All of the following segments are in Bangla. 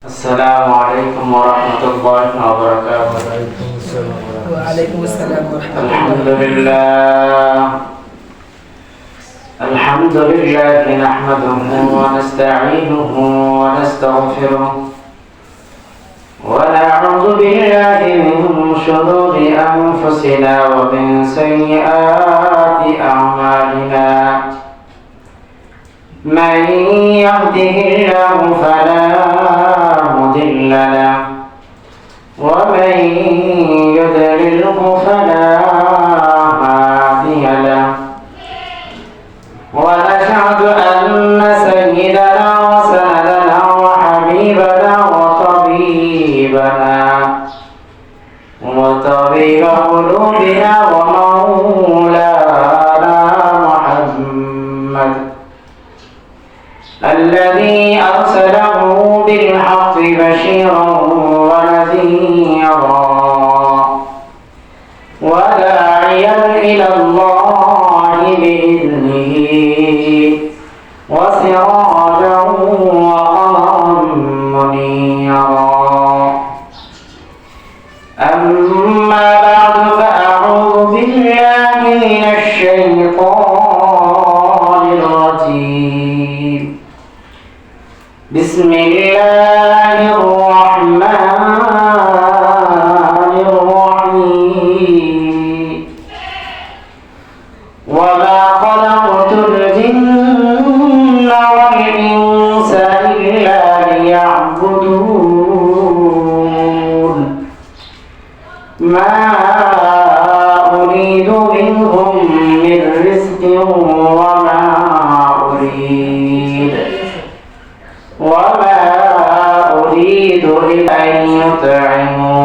السلام عليكم ورحمة الله وبركاته. وعليكم السلام ورحمة الله. الحمد لله. الحمد لله نحمده ونستعينه ونستغفره. ونعوذ بالله من شرور أنفسنا ومن سيئات أعمالنا. من يهده الله فلا مضل له ومن بشيرا ونذيرا مطعمون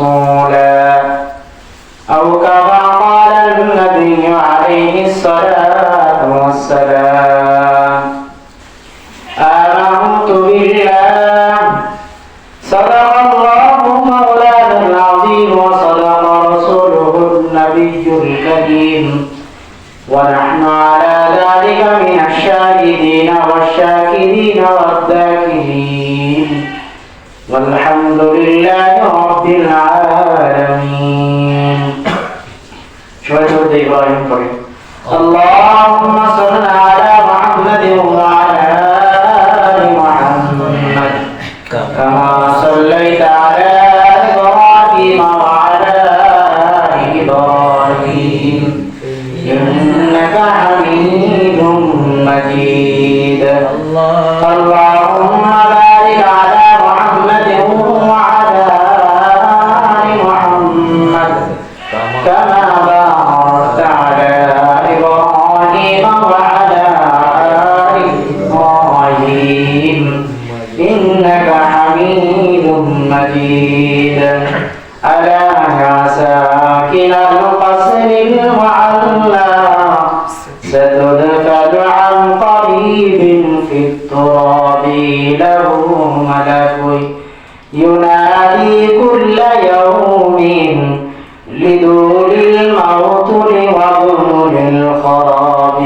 Salazar. العالمين شوية ديبايم طريق اللهم صل على كما لدور الموطن وظلم الخراب.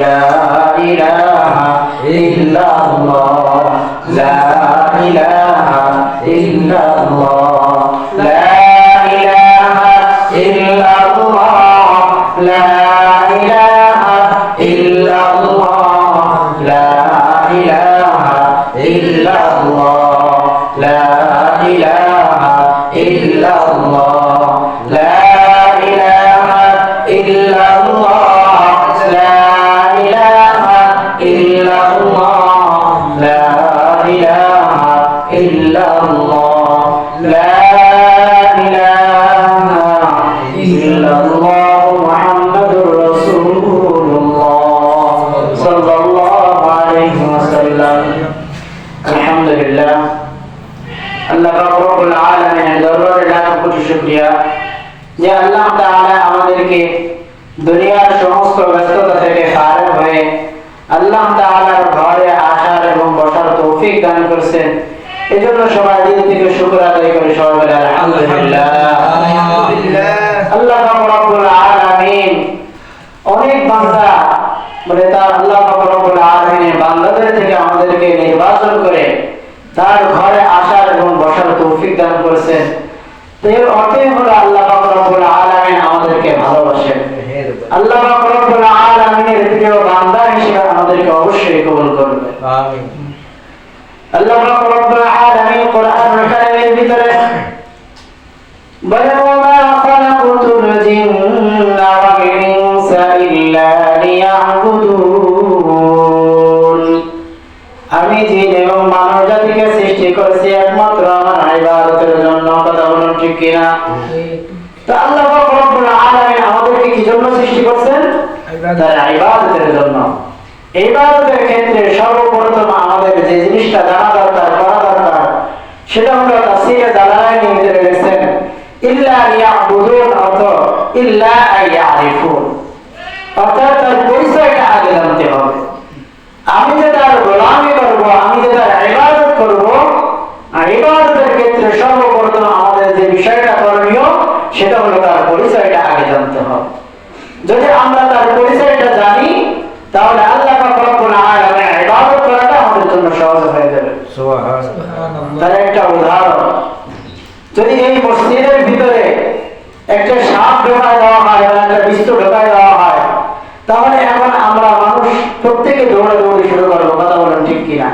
لا إله إلا الله. لا إله إلا الله. আমাদেরকে দুনিয়ার সমস্ত ব্যস্ততা থেকে ফারেক হয়ে আল্লাহ তাআলার ঘরে আসার এবং বসার তৌফিক দান করেছেন। এজন্য সবাই দিল থেকে শুকর আদায় করে সবাই অনেক তার, আল্লাহ থেকে আমাদেরকে নির্বাচন করে তার ঘরে আসার এবং বসার তৌফিক দান করেছেন। এর হলো আল্লাহ রব্বুল আলামিন আমাদেরকে ভালোবাসেন। আল্লাহ রব্বুল আলামিনের প্রিয় বান্দা হিসেবে আমাদেরকে অবশ্যই কবুল করবে। আমিন। আল্লাহ রব্বুল আলামিন কোরআনুল কারীমের ভিতরে বলে ওমা খালাকুতুল জিন্না ওয়াল ইনসা ইল্লা লিয়াবুদুন। আমি জিন এবং মানব জাতিকে সৃষ্টি করেছি একমাত্র আমার ইবাদতের জন্য। কথা বলুন ঠিক কিনা? তো আল্লাহ রব্বুল আলামিন আমাদেরকে কি জন্য সৃষ্টি করেছেন? তার ইবাদতের জন্য। ইবাদতের ক্ষেত্রে সর্বপ্রথম আমাদের যে জিনিসটা জানা দরকার করা দরকার সেটা হলো তাফসীরে জালালাইন ভিতরে গেছেন ইল্লা ইয়াবুদুন অর্থ ইল্লা আইয়ারিফুন অর্থাৎ তার পরিচয়টা আগে জানতে হবে। আমি যে তার গোলামি করব আমি যে তার ইবাদত করব আর ইবাদতের ক্ষেত্রে সর্বপ্রথম আমাদের যে বিষয়টা সেটা হলো তার পরিচয়টা আগে জানতে হবে। যদি আমরা তার পরিচয়টা জানি তাহলে আল্লাহ পাক রব্বুল আলামিন ইবাদত করাটা আমাদের জন্য সহজ হয়ে যাবে। তার একটা উদাহরণ যদি এই মসজিদের ভিতরে একটা সাপ ঢোকায় দেওয়া হয় বা একটা বিস্তু ঢোকায় দেওয়া হয় তাহলে এখন আমরা মানুষ প্রত্যেকে দৌড়ে দৌড়ে শুরু করব কথা বলেন ঠিক কিনা।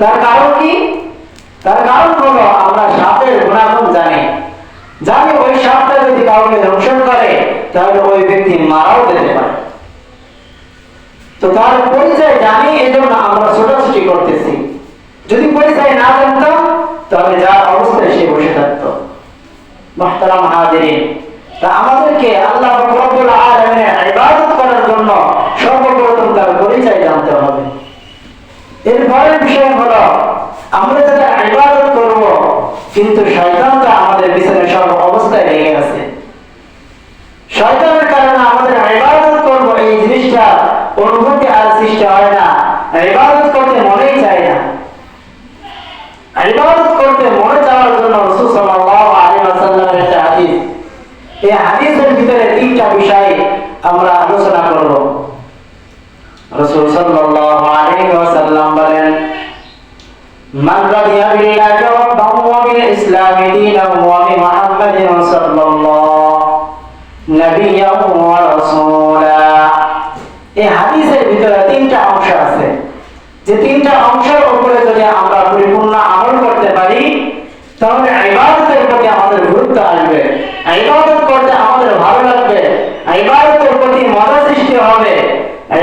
তার কারণ কি? তার কারণ হলো আমরা সাপের গুণাগুণ জানি। জানি ওই সাপটা যদি কাউকে দংশন করে, তাহলে ওই ব্যক্তি মারাও যেতে পারে। তো তার পরিচয় জানি এই জন্য আমরা ছোটাছুটি করতেছি। যদি পরিচয় না জানতাম, তাহলে যার অবস্থায় সে বসে থাকতো। মাহতারাম তা আমাদেরকে আল্লাহ ইবাদত করার জন্য সর্বপ্রথম তার পরিচয় জানতে হবে। এরপরের বিষয় হলো, আমরা যাতে ইবাদত করব, কিন্তু শয়তানটা আমাদের অবস্থায় লেগে আছে। শয়তানের وبمحمد صلى الله نبيا ورسولا এই হাদিসের ভিতরে তিনটা অংশ আছে যে তিনটা অংশের উপরে যদি আমরা পরিপূর্ণ আমল করতে পারি তাহলে ইবাদতের প্রতি আমাদের গুরুত্ব আসবে ইবাদত করতে আমাদের ভালো লাগবে ইবাদতের প্রতি মজা সৃষ্টি হবে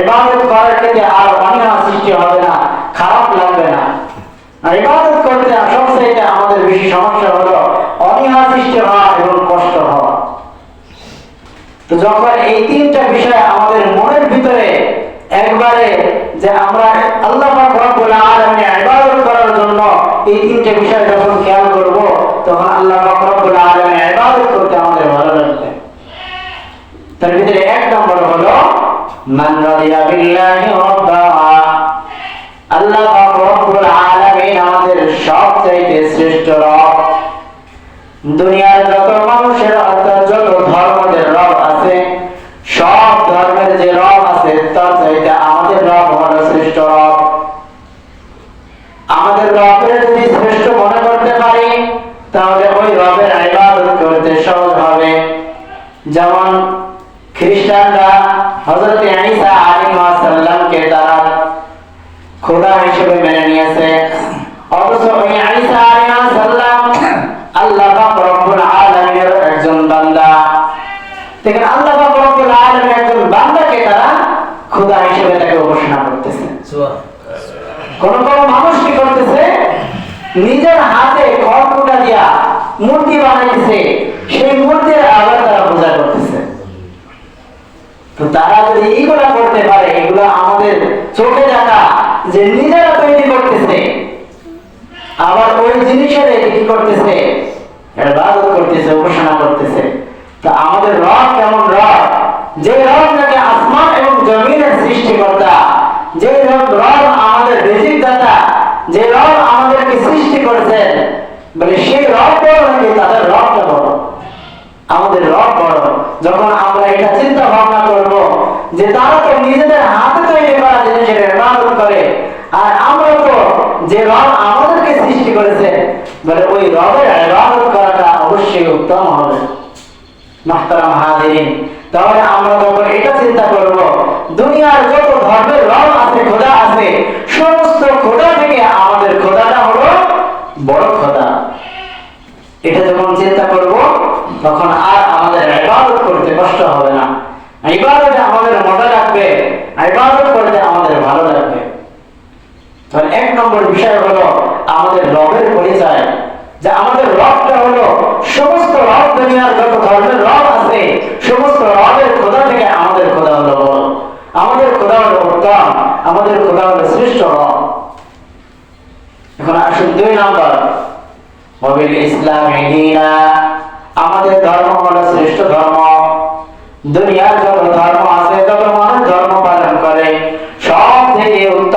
ইবাদত করার ক্ষেত্রে আর অনীহা সৃষ্টি হবে না খারাপ লাগবে না ইবাদত করতে সবচেয়ে আমাদের বেশি সমস্যা হলো অনীহা সৃষ্টি হওয়া এবং কষ্ট হওয়া। তো যখন এই তিনটা বিষয় আমাদের মনের ভিতরে একবারে যে আমরা আল্লাহ রব্বুল আলামিনের ইবাদত করার জন্য এই তিনটা বিষয় যখন খেয়াল করব, তখন আল্লাহ রব্বুল আলামিনের ইবাদত করতে আমাদের ভালো লাগবে। তার ভিতরে এক নম্বর হলো, মান রাদিয়া বিল্লাহি রাব্বা আল্লাহ সবচাইতে শ্রেষ্ঠ রব। দুনিয়ার যত মানুষের অর্থাৎ যত ধর্মের রব আছে, সব ধর্মের যে রব আছে, তার চাইতে আমাদের রব হলো শ্রেষ্ঠ রব। আমাদের রবের যদি শ্রেষ্ঠ মনে করতে পারি, তাহলে ওই রবের ইবাদত করতে সহজ হবে। যেমন খ্রিস্টানরা হযরত ঈসা আলাইহিস সালামকে তারা খোদা হিসেবে মেনে নিয়েছে। খোদা হিসেবে তাকে ঘোষণা করতেছে। কোন কোন মানুষ কি করতেছে? নিজের হাতে খড়কুটা দিয়া মূর্তি বানাইতেছে। সেই মূর্তির আবার তারা পূজা করতেছে। তো তারা যদি এইগুলা করতে পারে এগুলো আমাদের চোখে দেখা যে নিজেরা আবার ওই জিনিস হিসেবে কি করতেছে? ইবাদত করতেছে, উপাসনা করতেছে। তা আমাদের রব কেমন রব? যে রব নাকি আসমান এবং জমিনের সৃষ্টিকর্তা যে রব রব আমাদের দাতা যে রব আমাদেরকে সৃষ্টি করেছেন সেই রব নাকি তাদের রবটা বড়? আমাদের রব বড়। যখন আমরা এটা চিন্তা ভাবনা করব যে তারা তো নিজেদের হাতে তৈরি করা জিনিসের ইবাদত করে, আর আমরা তো যে রব করেছে বলে ওই রবের ইবাদত করাটা অবশ্যই উত্তম হবে। মাহতারাম হাজিরিন, তাহলে আমরা যখন এটা চিন্তা করব, দুনিয়ার যত ধর্মের রব আছে, খোদা আছে, সমস্ত খোদা থেকে আমাদের খোদাটা হলো বড় খোদা। এটা যখন চিন্তা করব, তখন আর আমাদের ইবাদত করতে কষ্ট হবে না। ইবাদতে আমাদের মজা লাগবে ইবাদত করতে আমাদের ভালো লাগবে। তাহলে এক নম্বর বিষয় হলো আমাদের রবের পরিচয়, যে আমাদের রবটা হলো সমস্ত রব দুনিয়ার যত ধর্মের রব আছে, সমস্ত রবের খোদা থেকে আমাদের খোদা হলো আমাদের খোদা হলো উত্তম, আমাদের খোদা হলো শ্রেষ্ঠ রব। এখন আসুন দুই নম্বর। হবিল ইসলাম আমাদের ধর্ম হলো শ্রেষ্ঠ ধর্ম। দুনিয়ার যত ধর্ম আছে যত মানুষ ধর্ম পালন করে। সব থেকে উত্তম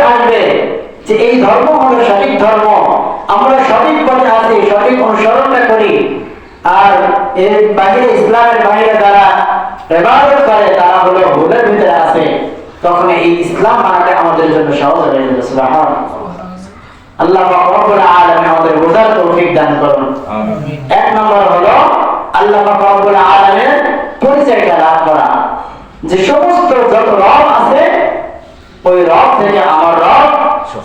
যে এই ধর্ম হলো সঠিক ধর্ম। আমরা সঠিক পথে আছি সঠিক অনুসরণটা করি। আর এর বাইরে ইসলামের বাইরে যারা ইবাদত করে তারা হলো ভুলের ভিতরে আছে। তখন এই ইসলাম মানাটা আমাদের জন্য সহজ হয়ে যাবে আল্লাহ পাক রব্বুল আলামিন আমাদের বোঝার তৌফিক দান করুন। এক নম্বর হলো আল্লাহ পাক রব্বুল আলামিনের পরিচয়টা লাভ করা। যে সমস্ত যত রব আছে ওই রব থেকে আমার রব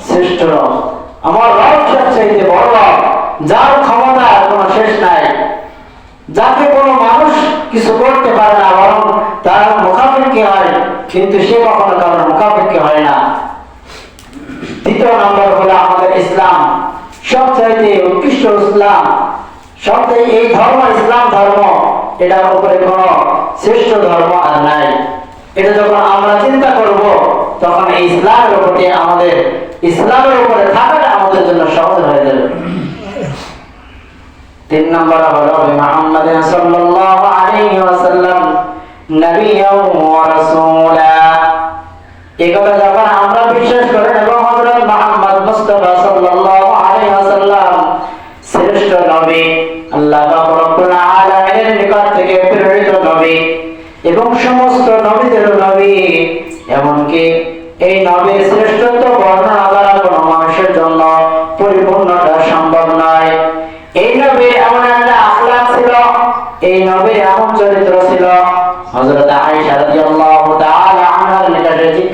শ্রেষ্ঠ রব। আমার রব সবচেয়ে বড় রব, যার ক্ষমতা কোনো শেষ নাই। যাকে কোনো মানুষ কিছু করতে পারে না, বরং তার মুখাপেক্ষি হয়, কিন্তু সে কখনো কারোর মুখাপেক্ষি হয় না। দ্বিতীয় নম্বর হলো আমাদের ইসলাম। সবচাইতে উৎকৃষ্ট ইসলাম সবচেয়ে এই ধর্ম ইসলাম ধর্ম, এটার উপরে কোন শ্রেষ্ঠ ধর্ম আর নাই। এটা যখন আমরা চিন্তা করব তখন এই ইসলামের উপরে আমাদের, ইসলামের উপরে থাকাটা আমাদের জন্য সহজ হয়ে যাবে। তিন নম্বর হলো মোহাম্মদ সাল্লাল্লাহু আলাইহি ওয়াসাল্লাম নবিয়্যাও ওয়া রাসূলা। এই কথা যখন আমরা বিশ্বাস করি এবং হযরত মুহাম্মদ মুস্তাফা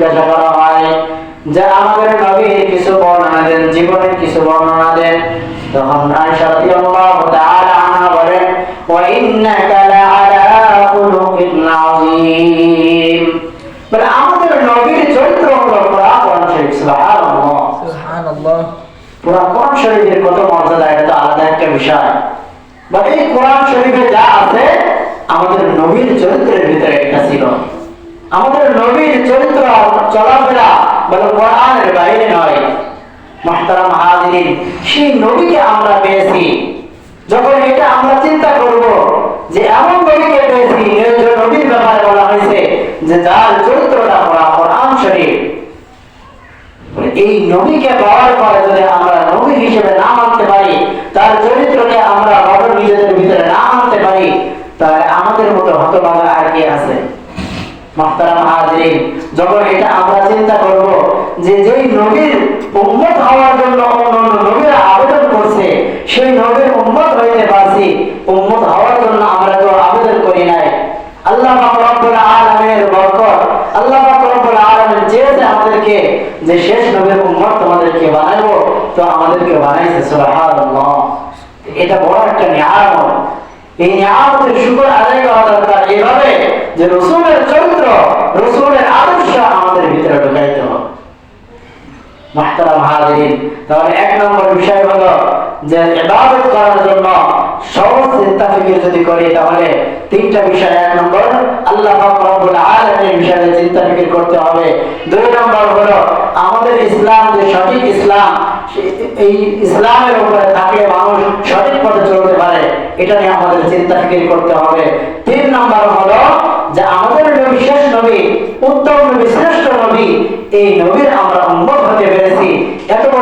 জিজ্ঞাসা করা হয় যে আমাদের নবীর কিছু বর্ণনা দেন জীবনের কিছু বর্ণনা দেন? তখন আয়েশা রাদিয়াল্লাহু তাআলা আনহা বলেন ওয়া ইন্নাকা লাআলা খুলুকিন আযীম। বলে আমাদের নবীর চরিত্র হলো কোরআন শরীফ সুবহানাল্লাহ। সুবহানাল্লাহ। কোরআন শরীফের কত মর্যাদা এটা তো আলাদা একটা বিষয়। বা এই কোরআন শরীফে যা আছে আমাদের নবীর চরিত্রের ভিতরে এটা ছিল। আমাদের নবীর চরিত্র, চলাফেরা বলে কোরআনের বাইরে নয়। মাহতারাম হাজিরিন, সেই নবীকে আমরা পেয়েছি। যখন এটা আমরা চিন্তা করব যে এমন নবীকে পেয়েছি নবীর ব্যাপারে বলা হয়েছে যে যার চরিত্রটা পড়া কোরআন শরীফ। এই নবীকে পাওয়ার পরে যদি আমরা নবী হিসেবে না মানতে পারি, তার চরিত্রকে আমরা বড় নিজেদের ভিতরে না মানতে পারি, তাহলে আমাদের মতো হতভাগা আর কে আছে? যে আমাদেরকে যে শেষ নবীর উম্মত তো আমাদেরকে বানাইছে এটা বড় একটা নিয়ামত। এই নিয়ামতের শুকর আদায় করা দরকার। এইভাবে যে রসুলের চরিত্র, রসুলের আদর্শ আমাদের ভিতরে ঢুকাইতে হবে। মাহতারা হাজিরিন, তাহলে এক নম্বর বিষয় হলো যে এবাদত করার জন্য সহজ চিন্তা ফিকির যদি করি, তাহলে তিনটা বিষয়, এক নম্বর, আল্লাহ রব্বুল আলামিনের বিষয়ে চিন্তা ফিকির করতে হবে। দুই নম্বর হলো, আমাদের ইসলাম যে সঠিক ইসলাম এই ইসলামের উপরে থাকলে মানুষ সঠিক পথে চলতে পারে, এটা নিয়ে আমাদের চিন্তা ফিকির করতে হবে। তিন নম্বর হলো যে আমাদের নবী, শেষ নবী, উত্তম নবী, শ্রেষ্ঠ নবী, এই নবীর আমরা উন্মত হতে পেরেছি। এত বড়